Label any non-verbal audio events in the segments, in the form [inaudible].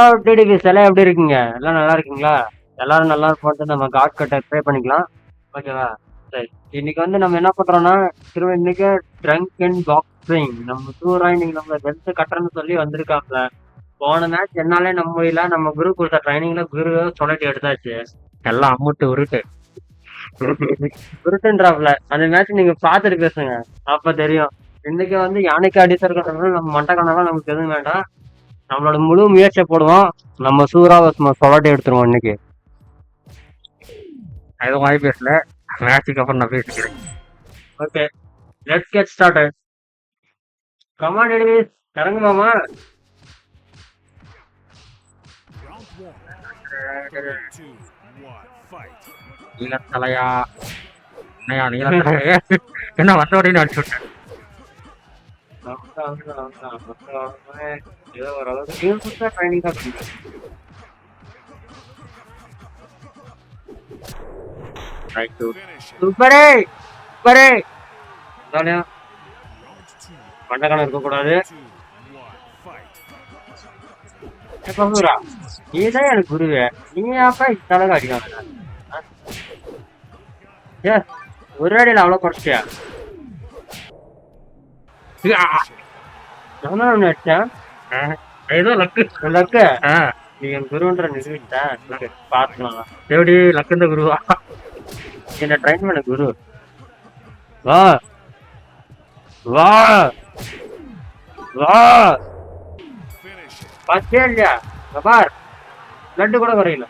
TTPS எல்லாம் எப்படி இருக்குங்க? எல்லாம் நல்லா இருக்கீங்களா? எல்லாரும் நல்லா இருப்போம் நம்ம காட் கட்டை ட்ரை பண்ணிக்கலாம். ஓகேவா சரி. இன்னைக்கு வந்து நம்ம என்ன பண்றோம்னா திரும்ப இன்னைக்கு ட்ரங்க் அண்ட் பாக்ஸிங் நம்ம டூரா இன்னைக்கு நம்ம பெல்ட் கட்டுறன்னு சொல்லி வந்திருக்காப்ல. போன மேட்ச் என்னாலே நம்ம முடியல. நம்ம குரு கொடுத்த ட்ரைனிங்ல குரு சொல்லிட்டு எடுத்தாச்சு. எல்லாம் அம்முட்டு உருட்டு. உருட்டுன்றாப்ல. அந்த மேட்ச் நீங்க பாத்துட்டு பேசுங்க. அப்ப தெரியும். இன்னைக்கு வந்து யானைக்கு அடித்தர்கிறதுனால நம்ம மண்டக்கணக்கெல்லாம் நமக்கு எதுவும் வேண்டாம். நம்மளோட முழு முயற்சியை போடுவோம். நம்ம சூறாவை சொல்லாட்டி எடுத்துருவோம் இன்னைக்கு. எதுவும் வாய் பேசல. மேட்சுக்கு அப்புறம் நான் பேசிக்கிறேன். Okay. Let's get start come on enemies இறங்கு மாமா. நீலத்தலையா? என்னையா நீலத்தலையா? [laughs] என்ன வந்த உடனே அடிச்சு விட்டேன். ஏதோ ஓரளவுக்கு ட்ரைனிங் தான் ரைட் சூப்பரே சூப்பரே இருக்கக்கூடாது நீ நீதான் எனக்கு குருவே. நீ அப்பா இத்தளவு அடிக்காங்க ஏ ஒரு அடியில் அவ்வளோ குறைச்சியா நானும் ஒன்று அடிச்சேன் ஏதோ லக்கு. லக்கு. நீ என் குருன்ற நிறுவிட்டா? பார்த்துக்கலாம் எப்படி லக்குந்த குருவா? என்ன ட்ரைன் பண்ண குரு? வா. வா. வா. பச்சே இல்லையா? பார். லட்டு கூட குறையல.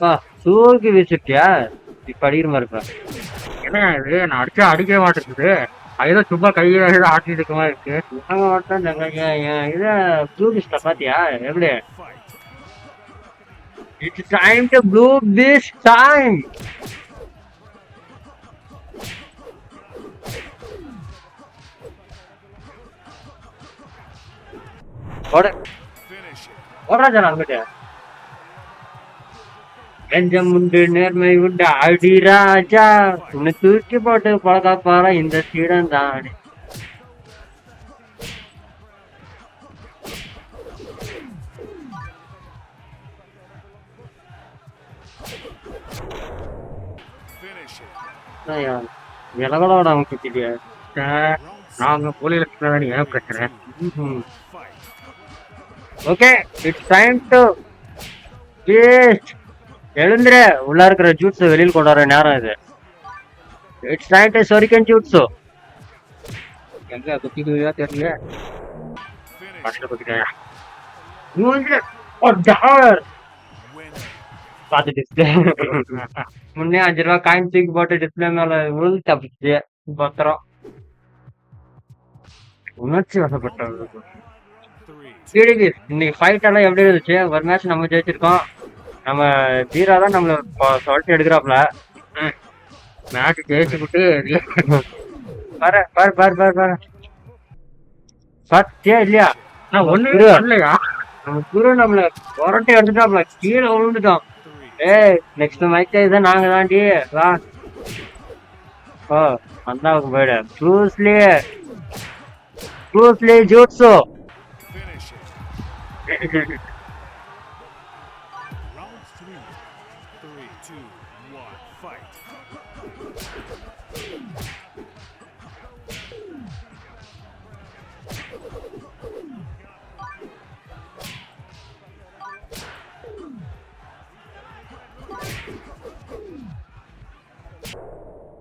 பா சூருக்கு வச்சுட்டியா இப்ப அடிக்கிற மாதிரி இருக்கா என்ன இது? நான் அடிச்சா அடிக்கவே மாட்டேங்குது. ஏதோ சும்மா கையில ஆட்டிட்டு இருக்க மாதிரி இருக்கு. நாங்க மட்டும் இத ப்ளூ பிஸ்ட பாத்தியா? எப்படி? It's time to blue beast time ஓட. ஓடுறாஜா அங்கிட்ட. நெஞ்சம் உண்டு நேர்மை உண்டு அடி ராஜா. உன்னை தூக்கி போட்டு பழக்க இந்த சீடன் தான். விலகலோட அவங்க குத்திட்டியா நாங்க போலீஸ் ஏன் பிரச்சனை? ஓகே இட்ஸ் டைம் டு எழுந்துற உள்ள இருக்கிற ஜூட்ஸ் வெளியில் கொண்டு வர நேரம் இது. இட்ஸ் டைம் டு சொரிக்கன் ஜூட்ஸோ எங்க குத்திக்குதா தெரியல. பார்த்து டிஸ்பிளே முன்னே அஞ்சு ரூபா காயின் தூக்கி போட்டு டிஸ்பிளே மேல விழுந்து தப்பிச்சு பத்திரம். உணர்ச்சி சிடிபி இன்னைக்கு ஃபைட் எல்லாம் எப்படி இருந்துச்சு? ஒரு மேட்ச் நம்ம ஜெயிச்சிருக்கோம். நம்ம ஜீரா தான் நம்மள சொல்லிட்டு எடுக்கிறாப்ல. மேட்ச் ஜெயிச்சுக்கிட்டு பாரு பாரு பாரு பாரு பாரு. பாத்தியா இல்லையா? நான் ஒண்ணு இல்லையா நம்ம குரு நம்மள புரட்டி எடுத்துட்டாப்ல. கீழே விழுந்துட்டோம் ஏய் நெக்ஸ்ட் மேட்ச் இதை நாங்க தாண்டி வா. ஓ அந்தாவுக்கு போயிடு. ப்ரூஸ்லி ப்ரூஸ்லி ஜூட்ஸோ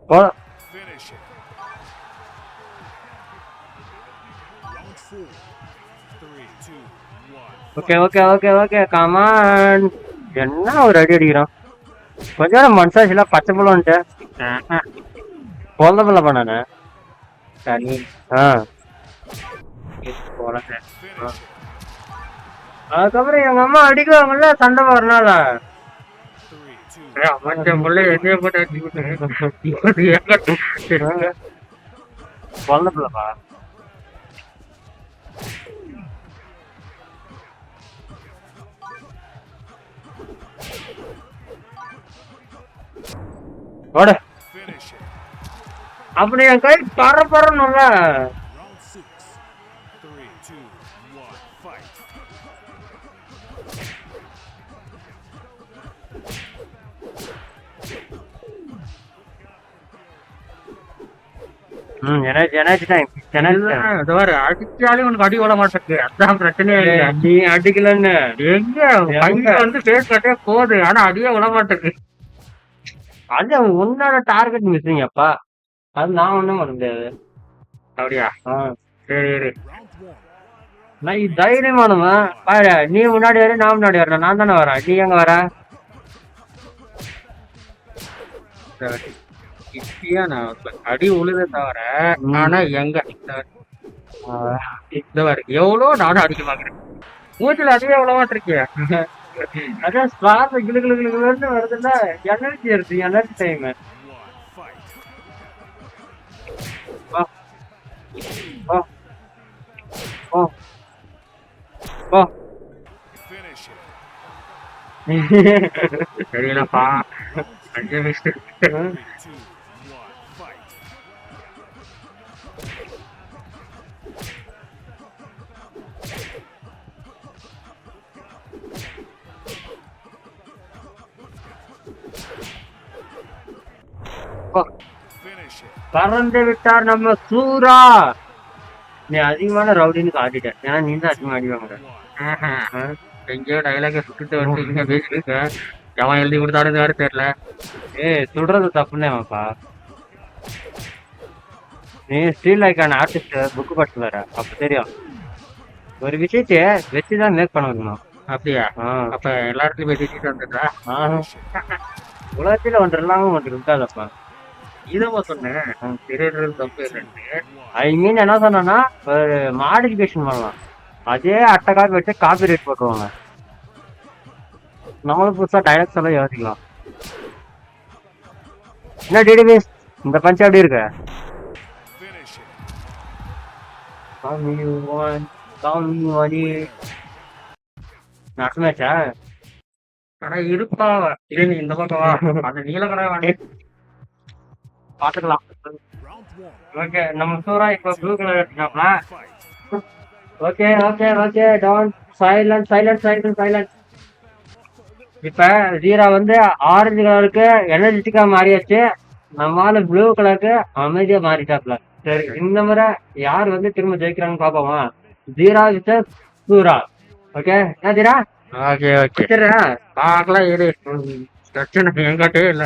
போ okay okay okay okay come on என்ன ஒரு அடி அடிக்கிறான் கொஞ்ச நேரம் மனசாச்சுல பச்சை பழம்ட்டு குழந்த பிள்ளை பண்ணானே சரி. ஆ. அதுக்கப்புறம் எங்க அம்மா அடிக்குவாங்கல்ல சண்டை வரனால குழந்த பிள்ளைப்பா. விட. மாட்டேங்குது. அதான் பிரச்சனையே இல்ல. நீ அடிக்கலன்னு. எங்க? வந்து கட்டே போகுது. ஆனா அடியே விட மாட்டேங்குது. அது உன்னோட டார்கெட் மிஸ்ஸிங் அப்பா. அது நான் ஒண்ணும் பண்ண முடியாது. அப்படியா? ஆ. சரி சரி. நான் தைரியமானவன். பாரு நீ முன்னாடி வர நான் முன்னாடி வரேன். நான் தானே வரேன். நீ எங்க வர? சரி. இப்படியா நான் அடி உழுத தவிர. ஆனா எங்க? இந்த- எவ்வளவு நானும் அடிக்க பாக்குறேன் மூச்சுல அதுவே எவ்வளவா இருக்கியா அதான் ஸ்வாஸ் கிளு கிளு கிளு கிளுன்னு வருதுல்ல எனர்ஜி இருக்கு எனர்ஜி டைம் One, fight. வா வா வா வா Finish it. தெரியலப்பா அஞ்சு நிமிஷம் பறந்து விட்டார் நம்ம சூரா. நீ அதிகமான ரவுடின்னு காட்டிட்ட ஏன்னா நீ தான் அதிகமா அடி வாங்குற. One. எங்கேயோ டைலாக சுட்டுட்டு வந்து இங்க பேசிட்டு எவன் எழுதி கொடுத்தாலும் வேற தெரியல. ஏய் சுடுறது தப்புனேவாப்பா நீ ஸ்டீல் ஐக்கான ஆர்டிஸ்ட் புக்கு படிச்சு வர. அப்ப தெரியும். ஒரு விஷயத்தைய வச்சுதான் மேக் பண்ண வைக்கணும் அப்படியா. அப்ப எல்லா இடத்துலயும் போய் திட்டிட்டு வந்துட்டா. உலகத்துல ஒன்று இல்லாம ஒன்று இருக்காதப்பா. இதவ சொன்னேன். திருடுறது தப்பு இல்லைன்னு ஐ மீன் என்ன சொன்னா ஒரு மாடிஃபிகேஷன் பண்ணலாம். அதே அட்டை காப்பி வச்சு காப்பி ரேட் போட்டுருவாங்க. நம்மளும் புதுசா டைலாக்ஸ் எல்லாம் யோசிக்கலாம். என்ன டிடிபிஸ் இந்த பஞ்ச் எப்படி இருக்கு? நடமாச்சா ஆனா இருப்பா நீ இந்த பக்கம் அந்த நீல கடை பாத்துக்கலாம். ஓகே நம்ம சூரா இப்போ blue colour எடுத்துக்கோங்களா. Okay okay okay down silent silent silent silent இப்ப ஜீரா வந்து ஆரஞ்சு கலருக்கு எனர்ஜெட்டிக்கா மாறியாச்சு. நம்மால ப்ளூ கலருக்கு அமைதியா மாறிட்டாப்ல. சரி இந்த முறை யார் வந்து திரும்ப ஜெயிக்கிறாங்கன்னு பாப்போமா ஜீரா வித் சூரா ஓகே என்ன ஜீரா ஓகே ஓகே சரிடா பார்க்கலாம் இரு. பிரச்சனை எங்கிட்டே இல்ல.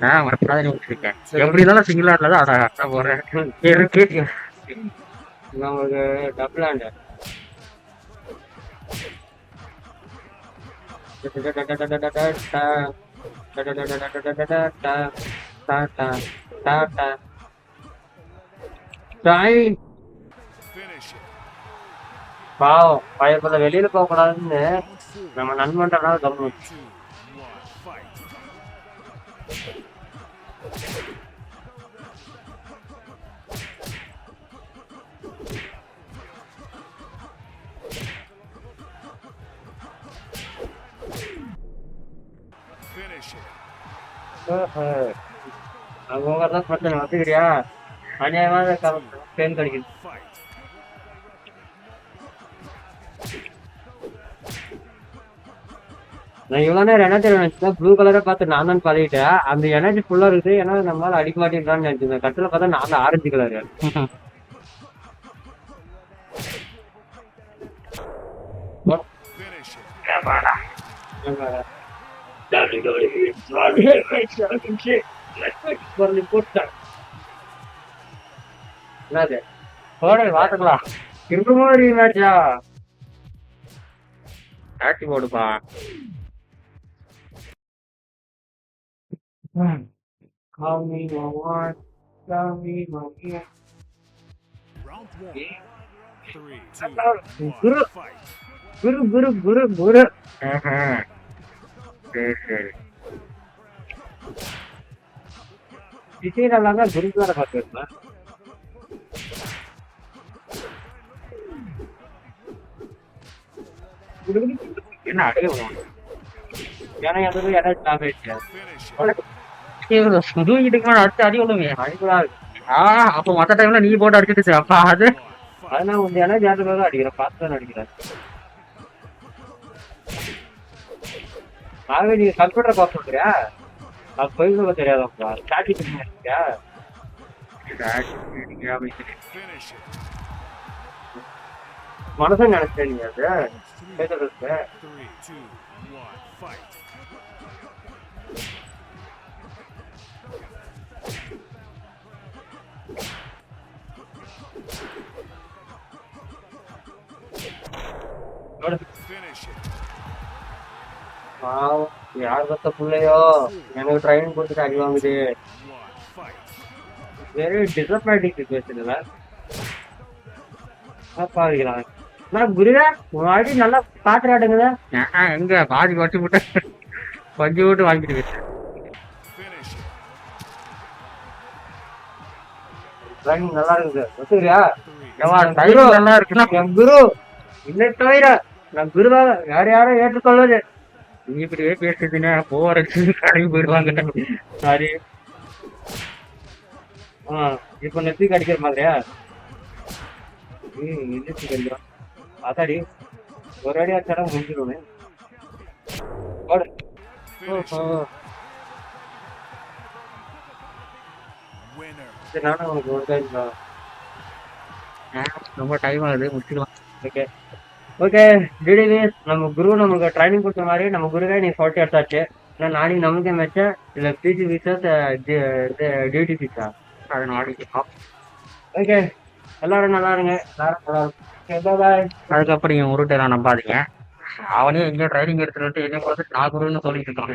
நான் மறக்காத விட்டுருக்கேன் எப்படி இருந்தாலும் சிங்கிள் ஆட்ல தான் அட அட போறேன் இருக்கு நமக்கு டபுள் ஹேண்ட் Finish it. பாவம். பயப்பட வெளியில போக கூடாதுன்னு நம்ம நண்பன்றனால கவனம் அவங்க தான் பிரச்சனை வச்சுக்கிறியா அநியாயமாக பெண் கிடைக்குது. நான் இவ்வளவு நேரம் எனர்ஜி தெரியும் நினைச்சேன் ப்ளூ கலரை பார்த்து நான் தான் பழகிட்டேன். அந்த எனர்ஜி ஃபுல்லா இருக்குது. ஏன்னா நம்மளால அடிக்க மாட்டேங்கிறான்னு நினைச்சிருந்தேன் கட்டில பார்த்தா நான் தான் ஆரஞ்சு கலர் என்னது? போடு வாத்துக்கலாம். திரும்பவும் ஒரு மேட்சா ஆட்டி போடுப்பா Call me my one, call me my yeah. Round one. Three, two, Guru. one, fight. குரு குரு குரு குரு ஆஹா. சரி சரி விஜய் நல்லா தான் குருத்வாரா பார்த்துருந்தேன் என்ன அடிக்க ஏன்னா எதுவும் யாராவது ஸ்டாப் ஆயிடுச்சு Finish it. தூக்கிட்டு அடி விழுங்க அடிக்கலாம் ஆ அப்ப டைம்ல நீ போட்டு அடிச்சிட்டு அப்பா அது அதெல்லாம் கொஞ்சம் ஏன்னா ஜாதகம் அடிக்கிறேன் பார்த்து தான் அடிக்கிறேன் ஆகவே நீங்க கம்ப்யூட்டர் சொல்றியா அது போய் தெரியாதப்பா ஸ்டாட்டிக் மனசன் நினைச்சேன் நீ அது. பேசுறது யார் பத்த பிள்ளையோ? எனக்கு ட்ரைனிங் கொடுத்துட்டு அடி வாங்குது. வெரி டிசப்பாயிண்டிங் சுச்சுவேஷன்ல பாவிக்கலாம் நான் குருவே உன் அடி நல்லா ஆஹா, எங்க பாதி வச்சு விட்டு கொஞ்சம் விட்டு வாங்கிட்டு. ட்ரைனிங் நல்லா இருக்குது. ஒத்துக்கிறியா? நல்லா இருக்குன்னா? என் குரு. இல்லை தவிர நான் குருவாக வேற யாரும் ஏற்றுக்கொள்வது. நீ இப்படியே பேசுறதுன்னா போறதுக்கு கடைக்கு போயிடுவாங்க. சாரி. ஆ இப்போ நெத்திக்கு அடிக்கிற மாதிரியா? ம் நெத்திக்கு அடிக்கிறான் அதாடி ஒரு அடி அடிச்சாடா முடிஞ்சிருவேன் நானும் உனக்கு ஒரு டைம் தான் ரொம்ப டைம் ஆகுது முடிச்சிடலாம் ஓகே ஓகே டிடிவிஎஸ் நம்ம குரு நமக்கு ட்ரைனிங் கொடுத்த மாதிரி நம்ம குருவே நீ ஃபார்ட்டி எடுத்தாச்சு. நான் நாளைக்கு நமக்கே மேட்சா இல்லை பிஜி டிடி அது நாளைக்கு ஓகே எல்லாரும் நல்லா இருங்க. எல்லாரும் நல்லா இருக்கும் அதுக்கப்புறம் நீங்க உருட்டெல்லாம் நம்பாதீங்க. அவனே எங்கேயோ ட்ரைனிங் எடுத்துட்டு வந்து என்ன பார்த்து நான் குருன்னு சொல்லிட்டு இருக்கான்.